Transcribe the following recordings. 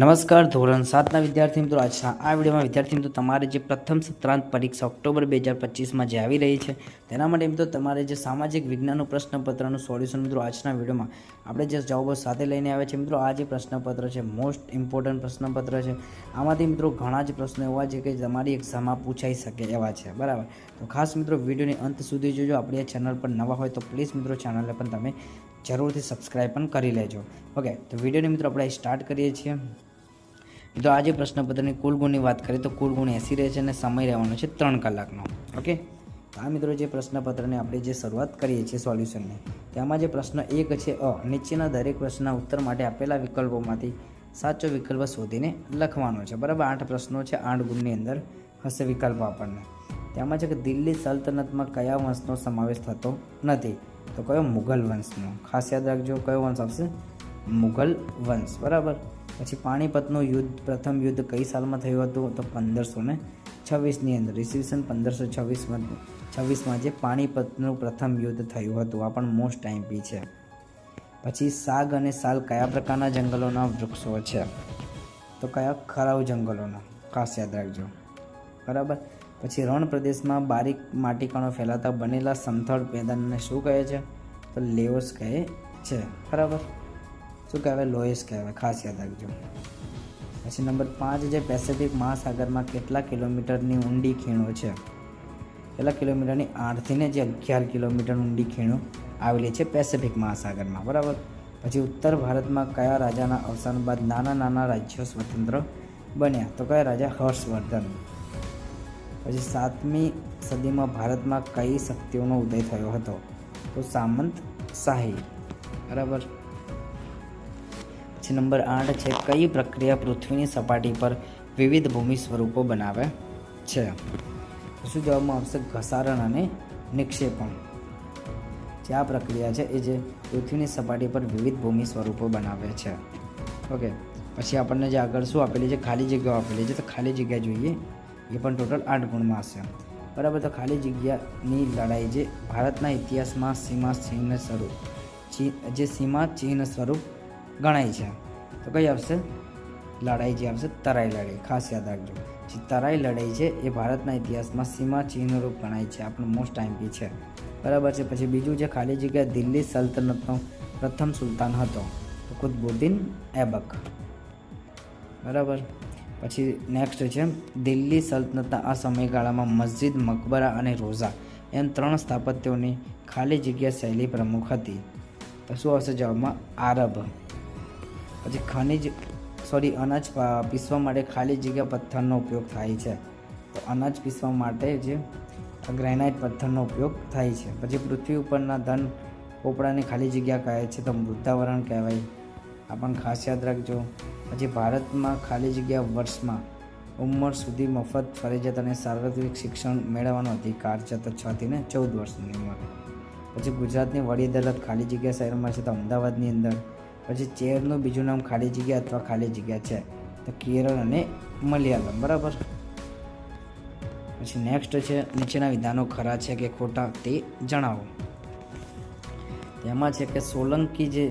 નમસ્કાર, ધોરણ સાતના વિદ્યાર્થી મિત્રો. આજના આ વિડીયોમાં વિદ્યાર્થી મિત્રો, તમારે જે પ્રથમ સત્રાંત પરીક્ષા ઓક્ટોબર બે હજાર પચીસમાં જે આવી રહી છે, તેના માટે મિત્રો તમારે જે સામાજિક વિજ્ઞાનનું પ્રશ્નપત્રનું સોલ્યુશન મિત્રો આજના વિડીયોમાં આપણે જે જવાબો સાથે લઈને આવ્યા છે મિત્રો, આ જે પ્રશ્નપત્ર છે મોસ્ટ ઇમ્પોર્ટન્ટ પ્રશ્નપત્ર છે. આમાંથી મિત્રો ઘણા જ પ્રશ્નો એવા છે કે તમારી એક્ઝામમાં પૂછાઈ શકે એવા છે, બરાબર? તો ખાસ મિત્રો વિડીયોની અંત સુધી જોજો. આપણી આ ચેનલ પર નવા હોય તો પ્લીઝ મિત્રો ચેનલને પણ તમે જરૂરથી સબસ્ક્રાઈબ પણ કરી લેજો. ઓકે તો વિડીયોને મિત્રો આપણે સ્ટાર્ટ કરીએ છીએ. તો આજે પ્રશ્નપત્રની કુલ ગુણની વાત કરીએ તો કુલ ગુણ એસી રહે છે અને સમય રહેવાનો છે ત્રણ કલાકનો. ઓકે આ મિત્રો જે પ્રશ્નપત્રને આપણે જે શરૂઆત કરીએ છીએ સોલ્યુશનની તેમાં જે પ્રશ્ન એક છે અ, નીચેના દરેક પ્રશ્નના ઉત્તર માટે આપેલા વિકલ્પોમાંથી સાચો વિકલ્પ શોધીને લખવાનો છે. બરાબર? આઠ પ્રશ્નો છે, આઠ ગુણની અંદર હશે વિકલ્પ આપણને. તેમાં છે કે દિલ્હી સલ્તનતમાં કયા વંશનો સમાવેશ થતો નથી? તો કયો મુઘલ વંશનો? ખાસ યાદ રાખજો કયો વંશ આવશે? મુઘલ વંશ, બરાબર? પછી પાણીપતનું યુદ્ધ, પ્રથમ યુદ્ધ કઈ સાલમાં થયું હતું? તો પંદરસો ને છવ્વીસની અંદર, ઈસવીસન પંદરસો છવ્વીસમાં છવ્વીસમાં જે પાણીપતનું પ્રથમ યુદ્ધ થયું હતું, આ પણ મોસ્ટ ટાઈમપી છે. પછી સાગ અને સાલ કયા પ્રકારના જંગલોના વૃક્ષો છે? તો કયા ખરાવ જંગલોના? ખાસ યાદ રાખજો. બરાબર? પછી રણ પ્રદેશમાં બારીક માટીકણો ફેલાતા બનેલા સમથળ મેદાનને શું કહે છે? તો લેઓસ કહે છે. બરાબર? શું કહેવાય? લોયસ કહેવાય. ખાસ યાદ રાખજો. પછી નંબર પાંચ જે પેસિફિક મહાસાગરમાં કેટલા કિલોમીટરની ઊંડી ખીણો છે? કેટલા કિલોમીટરની આઠથી ને જે અગિયાર કિલોમીટર ઊંડી ખીણો આવેલી છે પેસિફિક મહાસાગરમાં. બરાબર? પછી ઉત્તર ભારતમાં કયા રાજાના અવસાન બાદ નાના નાના રાજ્યો સ્વતંત્ર બન્યા? તો કયા રાજા? હર્ષવર્ધન. પછી સાતમી સદીમાં ભારતમાં કઈ શક્તિઓનો ઉદય થયો હતો? તો સામંત શાહી. બરાબર? પછી નંબર આઠ છે, કઈ પ્રક્રિયા પૃથ્વીની સપાટી પર વિવિધ ભૂમિ સ્વરૂપો બનાવે છે? શું જવાબમાં આવશે ઘસારણ અને નિક્ષેપણ. જે આ પ્રક્રિયા છે, એ જે પૃથ્વીની સપાટી પર વિવિધ ભૂમિ સ્વરૂપો બનાવે છે. ઓકે. પછી આપણને જે આગળ શું આપેલી છે? ખાલી જગ્યાઓ આપેલી છે. તો ખાલી જગ્યા જોઈએ. એ પણ ટોટલ આઠ ગુણમાં હશે બરાબર, તો ખાલી જગ્યાની લડાઈ જે ભારતના ઇતિહાસમાં સીમા ચિહ્ન સ્વરૂપ જે સીમા ચિહ્ન સ્વરૂપ ગણાય છે. તો કઈ આવશે? લડાઈ જે આવશે, તરાઈ લડાઈ. ખાસ યાદ રાખજો. જે તરાઈ લડાઈ છે, એ ભારતના ઇતિહાસમાં સીમા ચિહ્નરૂપ ગણાય છે. આપણું મોસ્ટ ટાઈમપી છે. બરાબર છે? પછી બીજું જે ખાલી જગ્યા દિલ્હી સલ્તનતનો પ્રથમ સુલતાન હતો, કુતબુદ્દીન એબક. બરાબર? પછી નેક્સ્ટ છે દિલ્હી સલ્તનતના આ સમયગાળામાં મસ્જિદ, મકબરા અને રોઝા એમ ત્રણ સ્થાપત્યોની ખાલી જગ્યા શૈલી પ્રમુખ હતી. તો શું આવશે જવાબમાં? આરબ. પછી ખનિજ સોરી અનાજ પીસવા માટે ખાલી જગ્યા પથ્થરનો ઉપયોગ થાય છે. તો અનાજ પીસવા માટે જે ગ્રેનાઇટ પથ્થરનો ઉપયોગ થાય છે. પછી પૃથ્વી ઉપરના ધન, પોપડાની ખાલી જગ્યા કહે છે તો મૃદાવરણ કહેવાય. આ પણ ખાસ યાદ રાખજો પછી ભારતમાં ખાલી જગ્યા વર્ષમાં ઉંમર સુધી મફત ફરજિયાત અને સાર્વત્રિક શિક્ષણ મેળવવાનો અધિકાર છે તો છથી ને ચૌદ વર્ષની ઉંમર. પછી ગુજરાતની વડી અદાલત ખાલી જગ્યા શહેરમાં છે તો અમદાવાદની અંદર. પછી ચેરનું બીજું નામ ખાલી જગ્યા અથવા ખાલી જગ્યા છે તો કેરળ અને મલયાલમ, બરાબર? પછી નેક્સ્ટ છે, નીચેના વિધાનો ખરા છે કે ખોટા તે જણાવો. તેમાં છે કે સોલંકી જે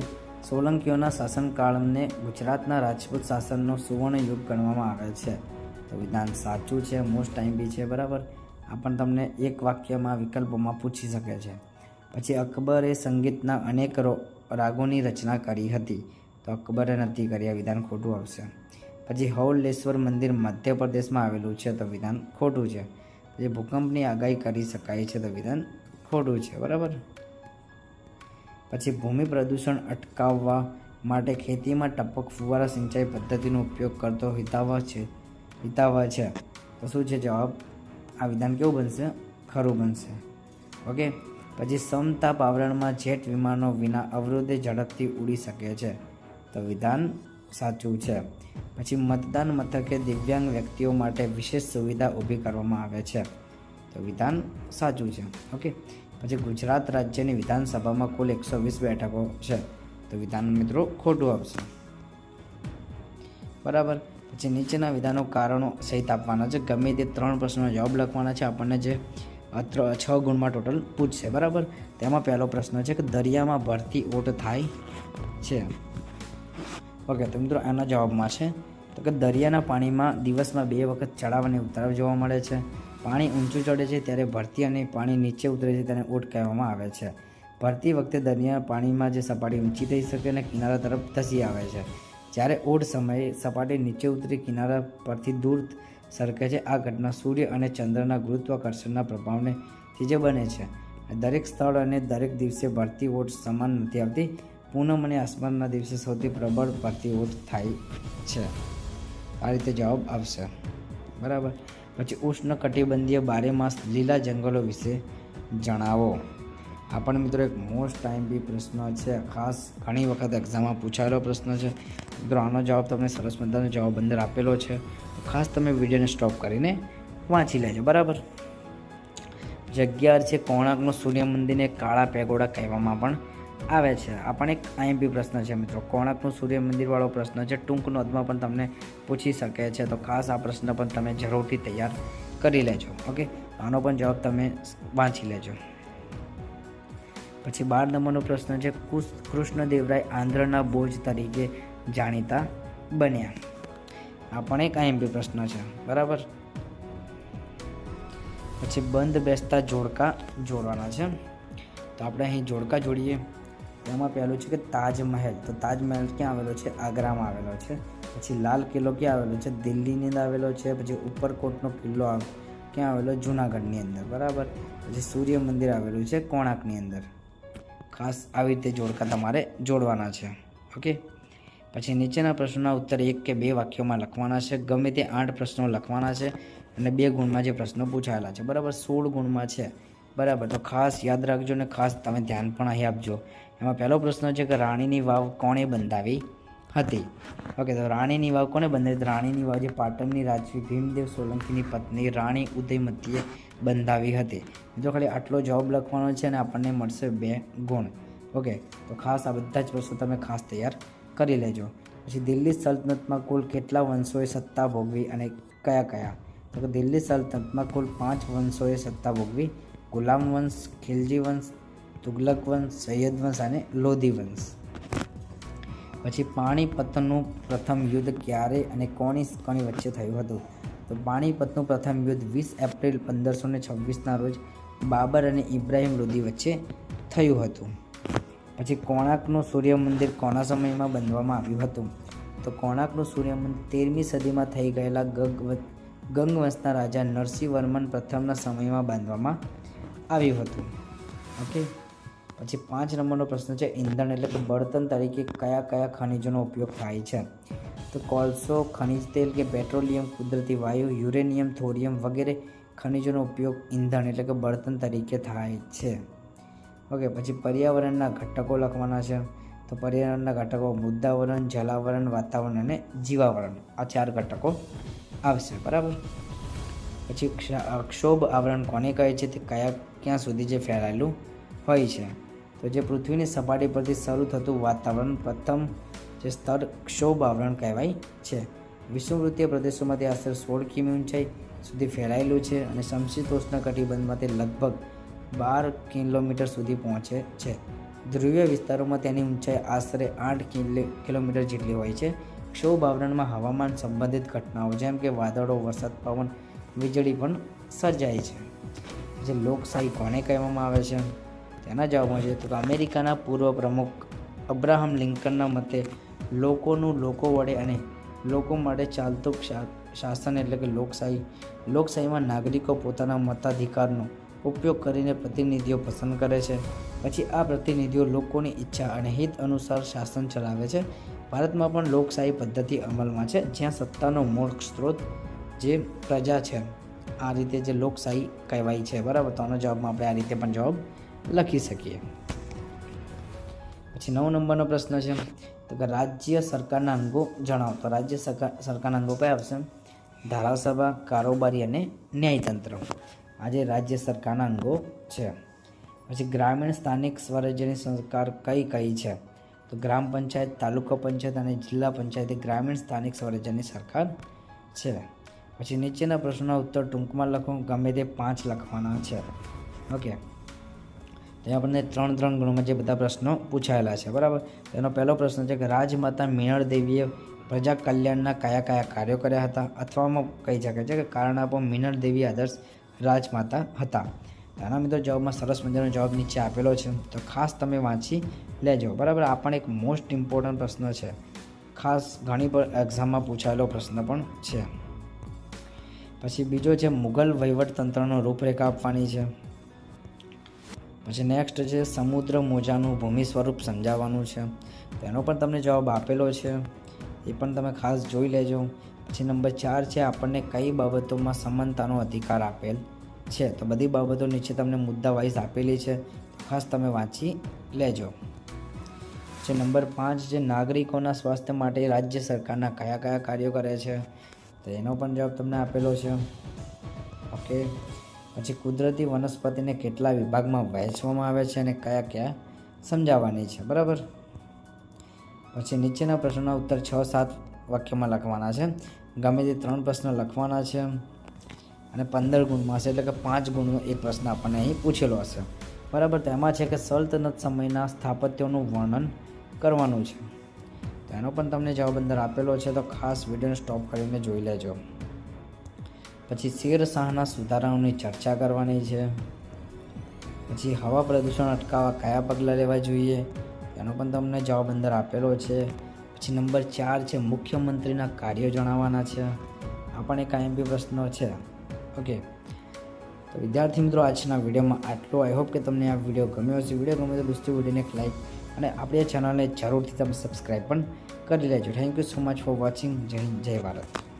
સોલંકીઓના શાસનકાળને ગુજરાતના રાજપૂત શાસનનો સુવર્ણ યુગ ગણવામાં આવે છે. તો વિધાન સાચું છે મોસ્ટ ટાઈમ બી છે, બરાબર? આ પણ તમને એક વાક્યમાં, વિકલ્પોમાં પૂછી શકે છે. પછી અકબરે સંગીતના અનેક રાગોની રચના કરી હતી. તો અકબરે નથી કરી, આ વિધાન ખોટું આવશે. પછી હૌલેશ્વર મંદિર મધ્યપ્રદેશમાં આવેલું છે, તો વિધાન ખોટું છે. પછી ભૂકંપની આગાહી કરી શકાય છે, તો વિધાન ખોટું છે, બરાબર? પછી ભૂમિ પ્રદૂષણ અટકાવવા માટે ખેતીમાં ટપક ફુવારા સિંચાઈ પદ્ધતિનો ઉપયોગ કરતો હિતાવહ છે. હિતાવહ છે. તો શું છે જવાબ? આ વિધાન કેવું બનશે? ખરું બનશે. ઓકે? પછી સમતાપ આવરણમાં જેટ વિમાનો વિના અવરોધે ઝડપથી ઉડી શકે છે. તો વિધાન સાચું છે. પછી મતદાન મથકે દિવ્યાંગ વ્યક્તિઓ માટે વિશેષ સુવિધા ઊભી કરવામાં આવે છે. તો વિધાન સાચું છે. ઓકે? પછી ગુજરાત રાજ્યની વિધાનસભામાં કુલ એકસો વીસ બેઠકો છે. તો વિધાન મિત્રો ખોટું આવશે. બરાબર? પછી નીચેના વિધાનો કારણો સહિત આપવાના છે. ગમે તે ત્રણ પ્રશ્નનો જવાબ લખવાના છે. આપણને જે છ ગુણમાં ટોટલ પૂછશે. બરાબર? તેમાં પહેલો પ્રશ્ન છે કે દરિયામાં ભરતી ઓટ થાય છે. ઓકે, તો મિત્રો આના જવાબમાં છે. તો કે દરિયાના પાણીમાં દિવસમાં બે વખત ચડાવ અને ઉતાર જોવા મળે છે. પાણી ઊંચું ચડે છે ત્યારે ભરતી અને પાણી નીચે ઉતરે છે તેને ઓટ કહેવામાં આવે છે. ભરતી વખતે દરિયા પાણીમાં જે સપાટી ઊંચી થઈ શકે અને કિનારા તરફ ધસી આવે છે. જ્યારે ઓટ સમયે સપાટી નીચે ઉતરી કિનારા પરથી દૂર સરકે છે, આ ઘટના સૂર્ય અને ચંદ્રના ગુરુત્વાકર્ષણના પ્રભાવને લીધે બને છે. દરેક સ્થળ અને દરેક દિવસે ભરતી ઓટ સમાન નથી આવતી. પૂનમ અને આસમાનના દિવસે સૌથી પ્રબળ ભરતી ઓટ થાય છે. આ રીતે જવાબ આવશે. બરાબર? પછી ઉષ્ણ કટિબંધીય બારે લીલા જંગલો વિશે જણાવો. આ પણ મિત્રો એક મોસ્ટ ટાઈમ બી પ્રશ્ન છે. ખાસ ઘણી વખત એક્ઝામમાં પૂછાયેલો પ્રશ્ન છે. મિત્રો, આનો જવાબ તમને સરસ મજાનો જવાબ અંદર આપેલો છે. ખાસ તમે વિડીયોને સ્ટોપ કરીને વાંચી લેજો, બરાબર? જગ્યા છે કોણાર્કનું સૂર્ય મંદિરને કાળા પેગોડા કહેવામાં પણ આવે છે. આ પણ એક આઈએમપી પ્રશ્ન છે મિત્રો. કોણાર્કનું સૂર્ય મંદિરવાળો પ્રશ્ન છે. ટૂંક નોંધમાં પણ તમને પૂછી શકે છે. તો ખાસ આ પ્રશ્ન પણ તમે જરૂરથી તૈયાર કરી લેજો. ઓકે? આનો પણ જવાબ તમે વાંચી લેજો. પછી બાર નંબરનો પ્રશ્ન છે. કૃષ્ણદેવરાય આંધ્રના બોજ તરીકે જાણીતા બન્યા. આ પણ એક આઈએમપી પ્રશ્ન છે. બરાબર? પછી બંધ બેસતા જોડકા જોડવાના છે. તો આપણે અહીં જોડકા જોડીએ. તેમાં પહેલું છે કે તાજમહેલ. તો તાજમહેલ ક્યાં આવેલો છે? આગ્રામાં આવેલો છે. પછી લાલ કિલ્લો ક્યાં આવેલો છે? દિલ્હીની અંદર આવેલો છે. પછી ઉપરકોટનો કિલ્લો ક્યાં આવેલો? જુનાગઢની અંદર. બરાબર? પછી સૂર્ય મંદિર આવેલું છે કોણાર્કની અંદર. ખાસ આવી રીતે જોડકા તમારે જોડવાના છે. ઓકે? પછી નીચેના પ્રશ્નોના ઉત્તર એક કે બે વાક્યોમાં લખવાના છે. ગમે તે આઠ પ્રશ્નો લખવાના છે અને બે ગુણમાં જે પ્રશ્નો પૂછાયેલા છે. બરાબર? સોળ ગુણમાં છે. બરાબર? તો ખાસ યાદ રાખજો ને ખાસ તમે ધ્યાન પણ અહીં આપજો. એમાં પહેલો પ્રશ્ન છે કે રાણીની વાવ કોણે બંધાવી હતી? ઓકે તો રાણીની વાવ કોને બંધાવી રાણીની વાવ જે પાટણની રાજવી ભીમદેવ સોલંકીની પત્ની રાણી ઉદયમતીએ બંધાવી હતી. જો ખાલી આટલો જવાબ લખવાનો છે અને આપણને મળશે બે ગુણ. ઓકે તો ખાસ આ બધા જ પ્રશ્નો તમે ખાસ તૈયાર કરી લેજો. પછી દિલ્હી સલ્તનતમાં કુલ કેટલા વંશોએ સત્તા ભોગવી અને કયા કયા? તો કે દિલ્હી સલ્તનતમાં કુલ પાંચ વંશોએ સત્તા ભોગવી. ગુલામ વંશ, ખિલજી વંશ તુગલક વંશ સૈયદ વંશ અને લોધી વંશ પછી પાણીપતનું પ્રથમ યુદ્ધ ક્યારે અને કોની કોની વચ્ચે થયું હતું? તો પાણીપતનું પ્રથમ યુદ્ધ વીસ એપ્રિલ પંદરસો ને છવ્વીસના રોજ બાબર અને ઇબ્રાહિમ લોધી વચ્ચે થયું હતું. પછી કોણાર્કનું સૂર્ય મંદિર કોના સમયમાં બાંધવામાં આવ્યું હતું? તો કોણાર્કનું સૂર્ય મંદિર તેરમી સદીમાં થઈ ગયેલા ગગ ગંગવંશના રાજા નરસિંહવર્મન પ્રથમના સમયમાં બાંધવામાં આવ્યું હતું. ઓકે પછી પાંચ નંબરનો પ્રશ્ન છે ઈંધણ એટલે કે બળતણ તરીકે કયા કયા ખનિજોનો ઉપયોગ થાય છે? તો કોલસો, ખનિજ તેલ કે પેટ્રોલિયમ, કુદરતી વાયુ, યુરેનિયમ, થોરિયમ વગેરે ખનિજોનો ઉપયોગ ઈંધણ એટલે કે બળતણ તરીકે થાય છે. ઓકે, પછી પર્યાવરણના ઘટકો લખવાના છે. તો પર્યાવરણના ઘટકો મુદ્દાવરણ, જલાવરણ, વાતાવરણ અને જીવાવરણ. આ ચાર ઘટકો આવશે, બરાબર? પછી ક્ષ- ક્ષોભ આવરણ કોને કહે છે? તે કયા, ક્યાં સુધી જે ફેલાયેલું હોય છે? તો જે પૃથ્વીની સપાટી પરથી શરૂ થતું વાતાવરણ પ્રથમ જે સ્તર ક્ષોભ આવરણ કહેવાય છે. વિષુવવૃત્તીય પ્રદેશોમાંથી આશરે સોળ કિમી ઊંચાઈ સુધી ફેલાયેલું છે અને સમશીતોષ્ણ કટિબંધમાં તે લગભગ બાર કિલોમીટર સુધી પહોંચે છે. ધ્રુવીય વિસ્તારોમાં તેની ઊંચાઈ આશરે આઠ કિલો, કિલોમીટર જેટલી હોય છે. ક્ષોભ આવરણમાં હવામાન સંબંધિત ઘટનાઓ જેમ કે વાદળો, વરસાદ, પવન, વીજળી પણ સર્જાય છે. જે લોકશાહી કોને કહેવામાં આવે છે? તેના જવાબમાં છે. તો અમેરિકાના પૂર્વ પ્રમુખ અબ્રાહમ લિંકનના મતે લોકોનું લોકો વડે અને લોકો માટે ચાલતું શાસન એટલે કે લોકશાહી, લોકશાહીમાં નાગરિકો પોતાના મતાધિકારનો ઉપયોગ કરીને પ્રતિનિધિઓ પસંદ કરે છે. પછી આ પ્રતિનિધિઓ લોકોની ઈચ્છા અને હિત અનુસાર શાસન ચલાવે છે. ભારતમાં પણ લોકશાહી પદ્ધતિ અમલમાં છે. જ્યાં સત્તાનો મૂળ સ્ત્રોત જે પ્રજા છે, આ રીતે જે લોકશાહી કહેવાય છે. બરાબર? તો આનો જવાબમાં આપણે આ રીતે પણ જવાબ લખી શકીએ. પછી નવ નંબરનો પ્રશ્ન છે. તો કે રાજ્ય સરકારના અંગો જણાવો. તો રાજ્ય સરકાર, સરકારના અંગો કયા આવશે? ધારાસભા, કારોબારી અને ન્યાયતંત્ર. આજે રાજ્ય સરકારના અંગો છે. પછી ગ્રામીણ સ્થાનિક સ્વરાજ્યની સરકાર કઈ કઈ છે? તો ગ્રામ પંચાયત, તાલુકા પંચાયત અને જિલ્લા પંચાયત ગ્રામીણ સ્થાનિક સ્વરાજ્યની સરકાર છે. પછી નીચેના પ્રશ્નોના ઉત્તર ટૂંકમાં લખો. ગમે તે પાંચ લખવાના છે. ઓકે. ત્યાં આપણને ત્રણ ત્રણ ગુણમાં જે બધા પ્રશ્નો પૂછાયેલા છે, બરાબર? તેનો પહેલો પ્રશ્ન છે કે રાજમાતા મીણળ દેવીએ પ્રજા કલ્યાણના કયા કયા કાર્યો કર્યા હતા? અથવામાં કહી શકે છે કે કારણ આપો મીનળ દેવી આદર્શ રાજમાતા હતા. તેના મિત્રો જવાબમાં સરસ મજાનો જવાબ નીચે આપેલો છે. તો ખાસ તમે વાંચી લેજો, બરાબર? આ પણ એક મોસ્ટ ઇમ્પોર્ટન્ટ પ્રશ્ન છે. ખાસ ઘણી પર એક્ઝામમાં પૂછાયેલો પ્રશ્ન પણ છે. પછી બીજો છે મુઘલ વહીવટતંત્રનો રૂપરેખા આપવાની છે. પછી નેક્સ્ટ છે સમુદ્ર મોજાનું ભૂમિ સ્વરૂપ સમજાવવાનું છે. તેનો પણ તમને જવાબ આપેલો છે. એ પણ તમે ખાસ જોઈ લેજો. પછી નંબર ચાર છે, આપણને કઈ બાબતોમાં સમાનતાનો અધિકાર આપેલ છે. તો બધી બાબતો નીચે તમને મુદ્દા વાઇઝ આપેલી છે. ખાસ તમે વાંચી લેજો. જે નંબર પાંચ જે નાગરિકોના સ્વાસ્થ્ય માટે રાજ્ય સરકારના કયા કયા કાર્યો કરે છે? તો એનો પણ જવાબ તમને આપેલો છે. ઓકે પછી કુદરતી વનસ્પતિને કેટલા વિભાગમાં વહેંચવામાં આવે છે અને કયા કયા સમજાવવાની છે, બરાબર? પછી નીચેના પ્રશ્નોના ઉત્તર છ, સાત વાક્યમાં લખવાના છે. ગમે તે ત્રણ પ્રશ્ન લખવાના છે અને પંદર ગુણમાં હશે, એટલે કે પાંચ ગુણનો એક પ્રશ્ન આપણને અહીં પૂછેલો હશે. બરાબર તેમાં છે કે સલ્તનત સમયના સ્થાપત્યોનું વર્ણન કરવાનું છે. તો એનો પણ તમને જવાબ અંદર આપેલો છે, તો ખાસ વિડીયોને સ્ટોપ કરીને જોઈ લેજો. પછી શેરશાહના સુધારાઓની ચર્ચા કરવાની છે. પછી હવા પ્રદૂષણ અટકાવવા કયા પગલાં લેવા જોઈએ, એનો પણ તમને જવાબ અંદર આપેલો છે. પછી નંબર ચાર છે, મુખ્યમંત્રીના કાર્યો જણાવવાના છે. આ પણ એક આઈએમપી પ્રશ્નો છે. ઓકે. તો વિદ્યાર્થી મિત્રો, આજના વિડીયોમાં આટલું. આઈ હોપ કે તમને આ વીડિયો ગમ્યો હશે. વીડિયો ગમે તો દોસ્તો વિડીયોને એક લાઈક અને આપણી ચેનલને જરૂરથી તમે સબસ્ક્રાઈબ પણ કરી લેજો. Thank you so much for watching જય જય ભારત.